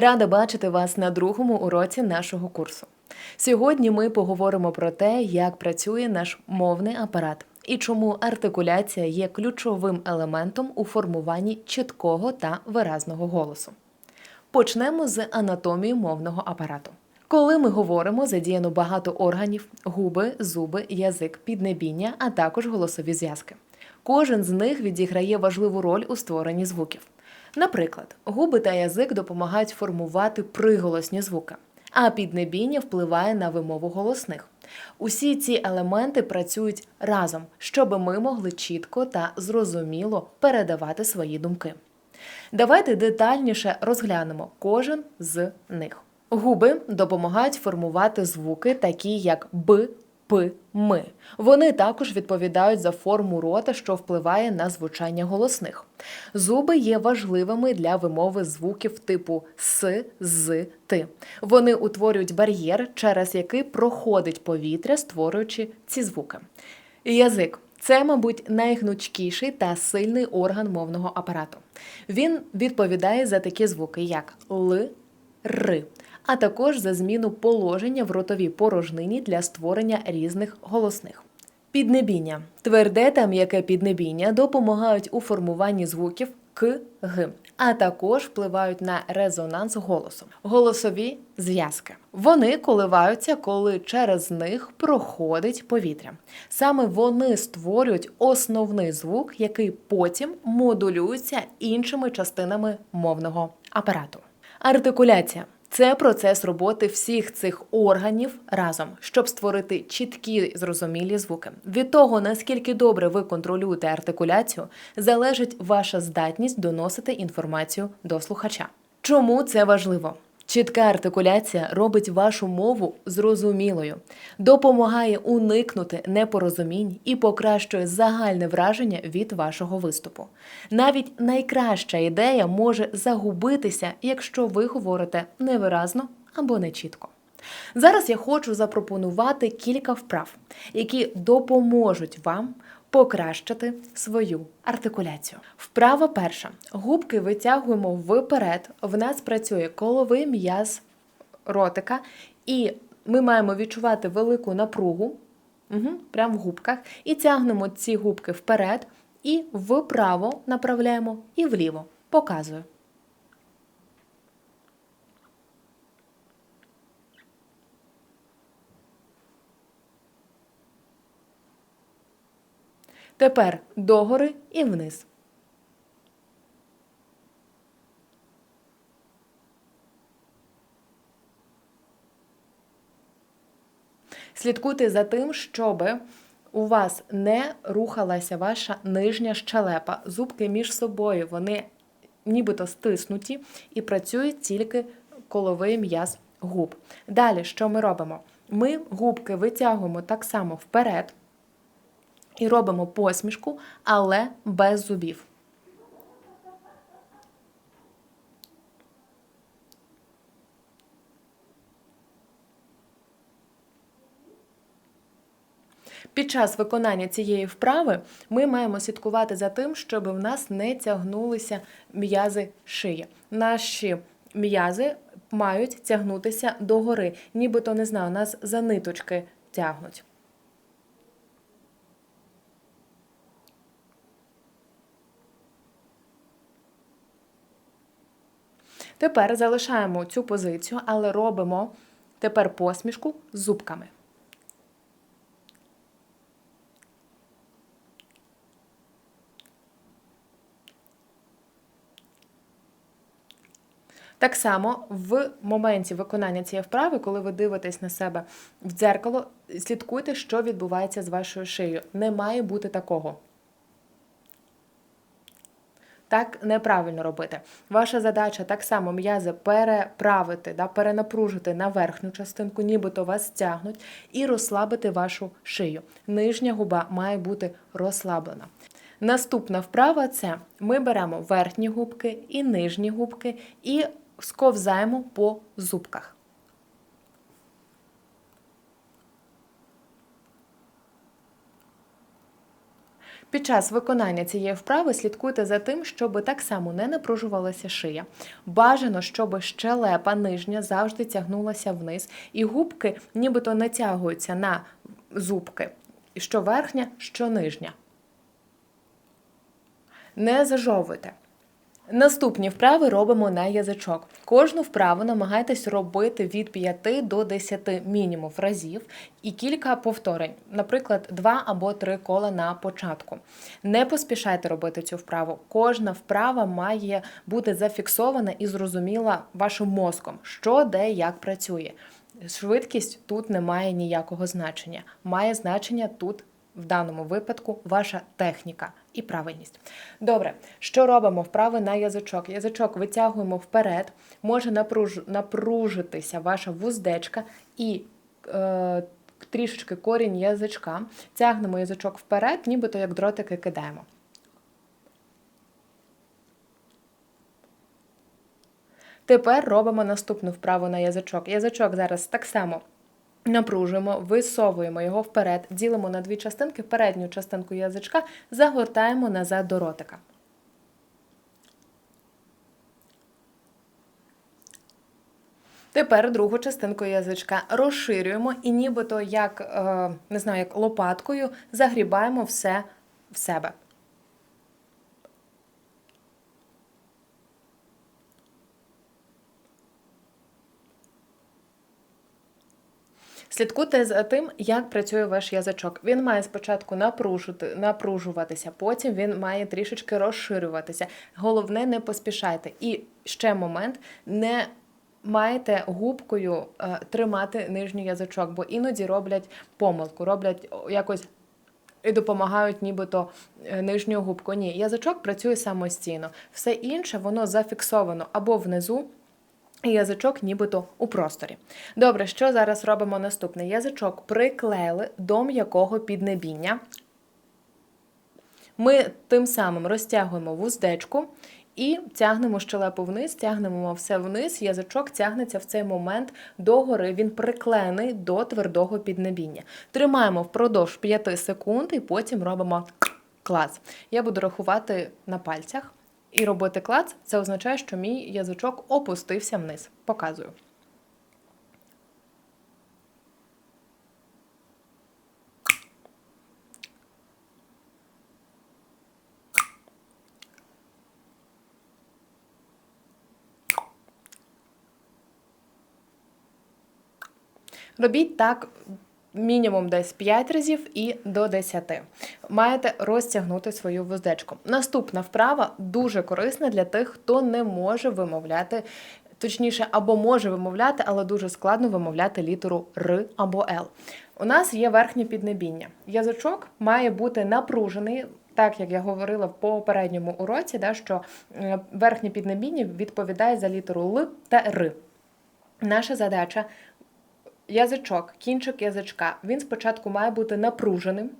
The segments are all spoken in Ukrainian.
Рада бачити вас на другому уроці нашого курсу. Сьогодні ми поговоримо про те, як працює наш мовний апарат і чому артикуляція є ключовим елементом у формуванні чіткого та виразного голосу. Почнемо з анатомії мовного апарату. Коли ми говоримо, задіяно багато органів: губи, зуби, язик, піднебіння, а також голосові зв'язки. Кожен з них відіграє важливу роль у створенні звуків. Наприклад, губи та язик допомагають формувати приголосні звуки, а піднебіння впливає на вимову голосних. Усі ці елементи працюють разом, щоб ми могли чітко та зрозуміло передавати свої думки. Давайте детальніше розглянемо кожен з них. Губи допомагають формувати звуки, такі як б, п, ми. Вони також відповідають за форму рота, що впливає на звучання голосних. Зуби є важливими для вимови звуків типу с, з, ти. Вони утворюють бар'єр, через який проходить повітря, створюючи ці звуки. Язик це, мабуть, найгнучкіший та сильний орган мовного апарату. Він відповідає за такі звуки, як л, р, а також за зміну положення в ротовій порожнині для створення різних голосних. Піднебіння тверде та м'яке піднебіння допомагають у формуванні звуків к, г, а також впливають на резонанс голосу. Голосові зв'язки. Вони коливаються, коли через них проходить повітря. Саме вони створюють основний звук, який потім модулюється іншими частинами мовного апарату. Артикуляція. Це процес роботи всіх цих органів разом, щоб створити чіткі зрозумілі звуки. Від того, наскільки добре ви контролюєте артикуляцію, залежить ваша здатність доносити інформацію до слухача. Чому це важливо? Чітка артикуляція робить вашу мову зрозумілою, допомагає уникнути непорозумінь і покращує загальне враження від вашого виступу. Навіть найкраща ідея може загубитися, якщо ви говорите невиразно або нечітко. Зараз я хочу запропонувати кілька вправ, які допоможуть вам покращити свою артикуляцію. Вправа перша. Губки витягуємо вперед. В нас працює коловий м'яз ротика, і ми маємо відчувати велику напругу угу, прямо в губках, і тягнемо ці губки вперед, і вправо направляємо, і вліво. Показую. Тепер догори і вниз. Слідкуйте за тим, щоб у вас не рухалася ваша нижня щелепа. Зубки між собою, вони нібито стиснуті і працюють тільки коловий м'яз губ. Далі, що ми робимо? Ми губки витягуємо так само вперед і робимо посмішку, але без зубів. Під час виконання цієї вправи ми маємо слідкувати за тим, щоб в нас не тягнулися м'язи шиї. Наші м'язи мають тягнутися догори, нібито не знаю, нас за ниточки тягнуть. Тепер залишаємо цю позицію, але робимо тепер посмішку з зубками. Так само в моменті виконання цієї вправи, коли ви дивитесь на себе в дзеркало, слідкуйте, що відбувається з вашою шиєю. Не має бути такого. Так неправильно робити. Ваша задача так само м'язи переправити, да, перенапружити на верхню частинку, нібито вас стягнуть, і розслабити вашу шию. Нижня губа має бути розслаблена. Наступна вправа це ми беремо верхні губки і нижні губки і сковзаємо по зубках. Під час виконання цієї вправи слідкуйте за тим, щоб так само не напружувалася шия. Бажано, щоб щелепа нижня завжди тягнулася вниз, і губки нібито натягуються на зубки, що верхня, що нижня. Не зажовуйте. Наступні вправи робимо на язичок. Кожну вправу намагайтесь робити від 5 до 10 мінімум разів і кілька повторень, наприклад, 2 або 3 кола на початку. Не поспішайте робити цю вправу. Кожна вправа має бути зафіксована і зрозуміла вашим мозком, що де як працює. Швидкість тут не має ніякого значення. Має значення тут в даному випадку ваша техніка і правильність. Добре, що робимо? Вправи на язичок. Язичок витягуємо вперед, може напруж... напружитися ваша вуздечка і е, трішечки корінь язичка. Тягнемо язичок вперед, нібито як дротики кидаємо. Тепер робимо наступну вправу на язичок. Язичок зараз так само Напружуємо, висовуємо його вперед, ділимо на дві частинки, передню частинку язичка загортаємо назад до ротика. Тепер другу частинку язичка розширюємо і нібито як, е, не знаю, як лопаткою загрібаємо все в себе. Слідкуйте за тим, як працює ваш язичок. Він має спочатку напружити, напружуватися, потім він має трішечки розширюватися. Головне, не поспішайте. І ще момент, не маєте губкою е, тримати нижній язичок, бо іноді роблять помилку, роблять якось. І допомагають нібито е, нижню губку. Ні, язичок працює самостійно. Все інше воно зафіксовано або внизу, язичок нібито у просторі. Добре, що зараз робимо наступне? Язичок приклеїли до м'якого піднебіння. Ми тим самим розтягуємо вуздечку і тягнемо щелепу вниз, тягнемо все вниз, язичок тягнеться в цей момент догори, він приклеєний до твердого піднебіння. Тримаємо впродовж 5 секунд і потім робимо клац. Я буду рахувати на пальцях. І робити клац це означає, що мій язичок опустився вниз. Показую. Робіть так мінімум десь 5 разів і до 10. Маєте розтягнути свою вуздечку. Наступна вправа дуже корисна для тих, хто не може вимовляти. Точніше, або може вимовляти, але дуже складно вимовляти літеру Р або Л. У нас є верхнє піднебіння. Язичок має бути напружений, так як я говорила в попередньому уроці, да, що е, верхнє піднебіння відповідає за літеру Л та Р. Наша задача язичок, кінчик язичка, він спочатку має бути напруженим,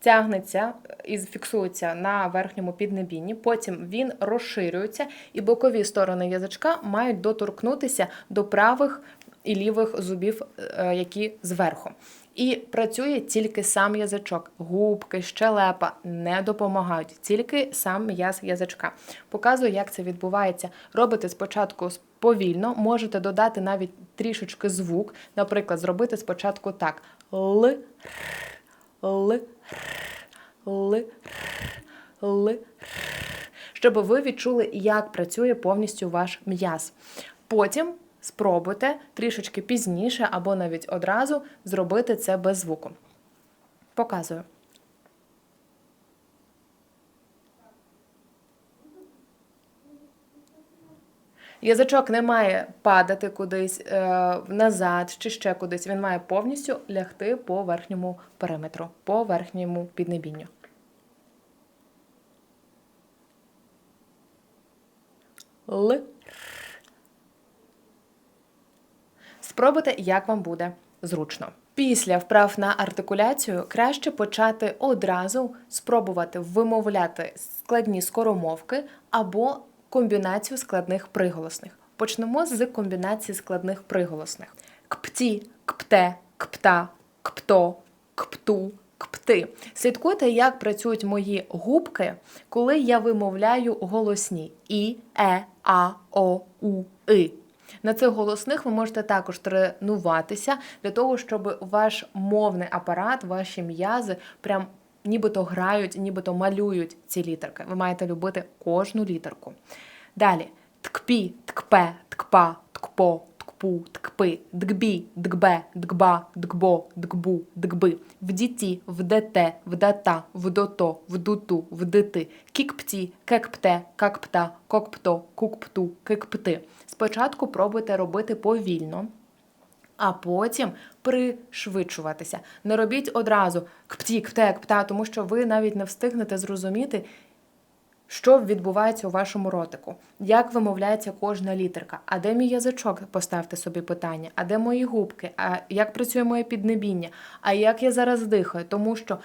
тягнеться і фіксується на верхньому піднебінні, потім він розширюється, і бокові сторони язичка мають доторкнутися до правих і лівих зубів, е, які зверху. І працює тільки сам язичок. Губки, щелепа не допомагають, тільки сам м'яз язичка. Показую, як це відбувається. Робите спочатку повільно, можете додати навіть трішечки звук. Наприклад, зробити спочатку так: Л, Л, Л, Л, щоб ви відчули, як працює повністю ваш м'яз. Потім спробуйте трішечки пізніше або навіть одразу зробити це без звуку. Показую. Язичок не має падати кудись е, назад чи ще кудись. Він має повністю лягти по верхньому периметру, по верхньому піднебінню. Л. Спробуйте, як вам буде зручно. Після вправ на артикуляцію краще почати одразу спробувати вимовляти складні скоромовки або комбінацію складних приголосних. Почнемо з комбінації складних приголосних: кпті, кпте, кпта, кпто, кпту, кпти. Слідкуйте, як працюють мої губки, коли я вимовляю голосні і, е, а, о, у, и. На цих голосних ви можете також тренуватися для того, щоб ваш мовний апарат, ваші м'язи прям нібито грають, нібито малюють ці літерки. Ви маєте любити кожну літерку. Далі ткпі, ткпе, ткпа, ткпо, ткпу, ткпи, дкбі, дкбе, дкба, дкбо, дкбу, дкби, вдіті, вдете, вдата, вдото, вдуту, вдити, кікпті, кекпте, какпта, кокпто, кукпту, кикпти. Спочатку пробуйте робити повільно. А потім пришвидшуватися. Не робіть одразу кпті, кпте, кпта, тому що ви навіть не встигнете зрозуміти, що відбувається у вашому ротику, як вимовляється кожна літерка, а де мій язичок, поставте собі питання, а де мої губки, а як працює моє піднебіння, а як я зараз дихаю, тому що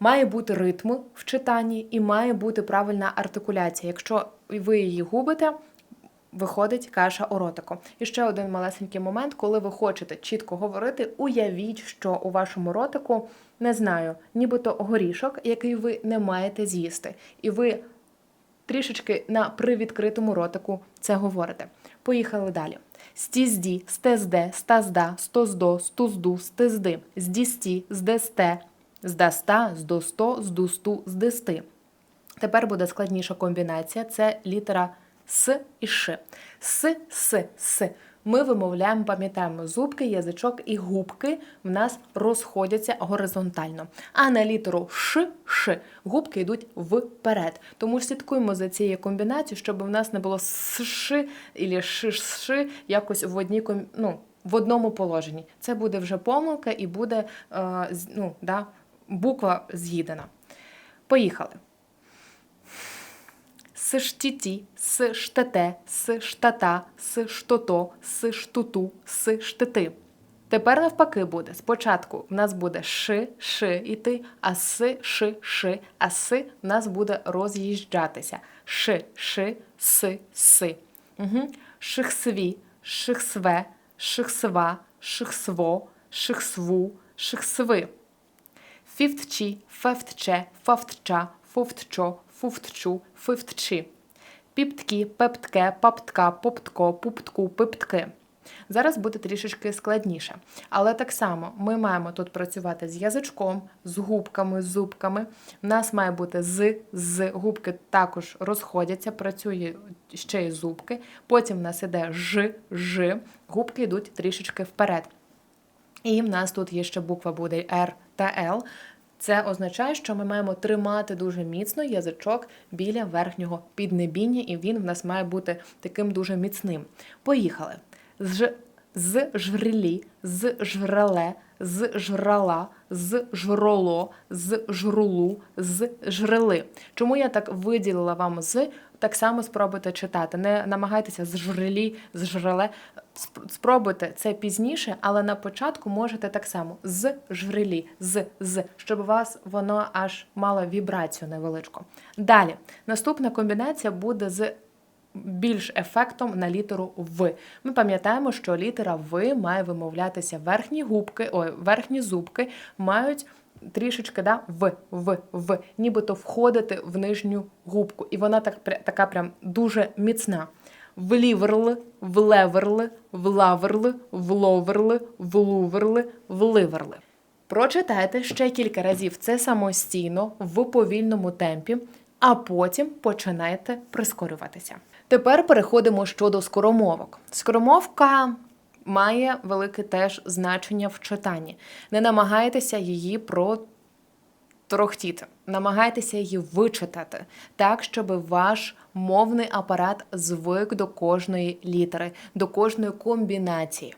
має бути ритм в читанні і має бути правильна артикуляція. Якщо ви її губите, виходить каша у ротику. І ще один малесенький момент, коли ви хочете чітко говорити, уявіть, що у вашому ротику не знаю, нібито горішок, який ви не маєте з'їсти, і ви трішечки на привідкритому ротику це говорите. Поїхали далі. Стізді, стезде, стазда, стоздо, стузду, стизди, здісті, здесте, здаста, здосто, здусту, здисти. Тепер буде складніша комбінація. Це літера С і Ш. С, С, С. Ми вимовляємо, пам'ятаємо, зубки, язичок і губки в нас розходяться горизонтально. А на літеру Ш, Ш губки йдуть вперед. Тому слідкуємо за цією комбінацією, щоб в нас не було Ш або Ш, якось в одній ком- ну, в одному положенні. Це буде вже помилка і буде е, ну, да, буква з'їдена. Поїхали. С штіті, с штете, с штата, с штото, с штуту, с штити. Тепер навпаки буде. Спочатку в нас буде ш, ш іти, а с, ш, ш, а с в нас буде роз'їжджатися. Ш, ш, с, с. Угу. Шихсві, шихсве, шихсва, шихсво, шихсву, шихсви. Фіфтчі, фефтче, фафтча, фуфтчо, фуфтчу, фифтчі. Піпткі, пептке, паптка, поптко, пуптку, пиптки. Зараз буде трішечки складніше. Але так само ми маємо тут працювати з язичком, з губками, з зубками. У нас має бути з, з губки також розходяться, працює ще й зубки. Потім в нас іде ж, ж, губки йдуть трішечки вперед. І в нас тут є ще буква буде R та L. Це означає, що ми маємо тримати дуже міцно язичок біля верхнього піднебіння, і він в нас має бути таким дуже міцним. Поїхали. З, з жрелі, з жреле, з жрала, з жроло, з жрулу, з жрели. Чому я так виділила вам з? Так само спробуйте читати. Не намагайтеся з жрелі, з жреле. Спробуйте це пізніше, але на початку можете так само з жрелі, з з, щоб у вас воно аж мало вібрацію невеличку. Далі, наступна комбінація буде з більш ефектом на літеру В. Ми пам'ятаємо, що літера В має вимовлятися верхні губки, ой, верхні зубки мають трішечки да, в, в, в, нібито входити в нижню губку. І вона так, така прям дуже міцна. Вліверли, влеверли, влаверли, вловерли, влуверли, вливерли. Прочитайте ще кілька разів це самостійно в повільному темпі, а потім починайте прискорюватися. Тепер переходимо щодо скоромовок. Скоромовка має велике теж значення в читанні. Не намагайтеся її про торохтіти. Намагайтеся її вичитати так, щоб ваш мовний апарат звик до кожної літери, до кожної комбінації.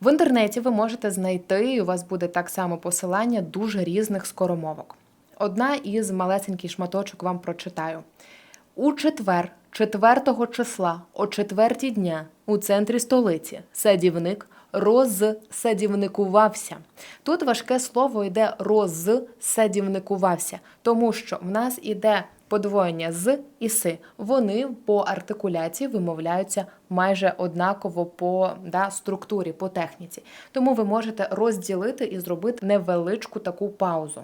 В інтернеті ви можете знайти, і у вас буде так само посилання дуже різних скоромовок. Одна із малесенький шматочок вам прочитаю. У четвер, 4 числа, о четвертій дня, у центрі столиці, садівник розсадівникувався. Тут важке слово йде розсадівникувався, тому що в нас іде подвоєння з і си. Вони по артикуляції вимовляються майже однаково по да, структурі, по техніці. Тому ви можете розділити і зробити невеличку таку паузу.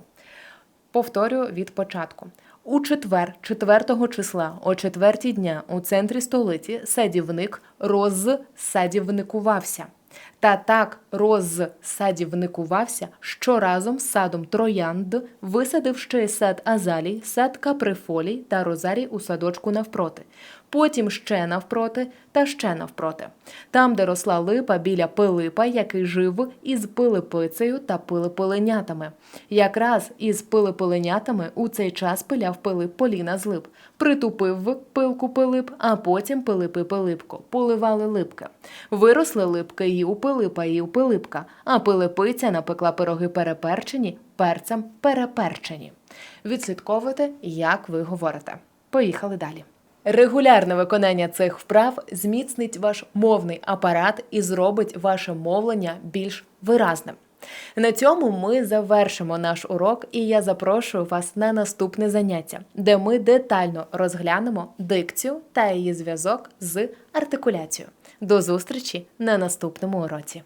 Повторюю від початку. У четвер, 4 числа, о четвертій дня, у центрі столиці садівник розсадівникувався. Та так розсадівникувався, що разом з садом троянд висадив ще й сад азалій, сад каприфолій та розарій у садочку навпроти. Потім ще навпроти та ще навпроти. Там, де росла липа біля Пилипа, який жив із пилипицею та пилипиленятами. Якраз із пилипиленятами у цей час пиляв Пилип Поліна з лип. Притупив пилку Пилип, а потім Пилипи Пилипко. Поливали липки. Виросли липки і у Пилипа, і у Пилипка, а Пилипиця напекла пироги переперчені, перцем переперчені. Відслідковуйте, як ви говорите. Поїхали далі. Регулярне виконання цих вправ зміцнить ваш мовний апарат і зробить ваше мовлення більш виразним. На цьому ми завершимо наш урок, і я запрошую вас на наступне заняття, де ми детально розглянемо дикцію та її зв'язок з артикуляцією. До зустрічі на наступному уроці.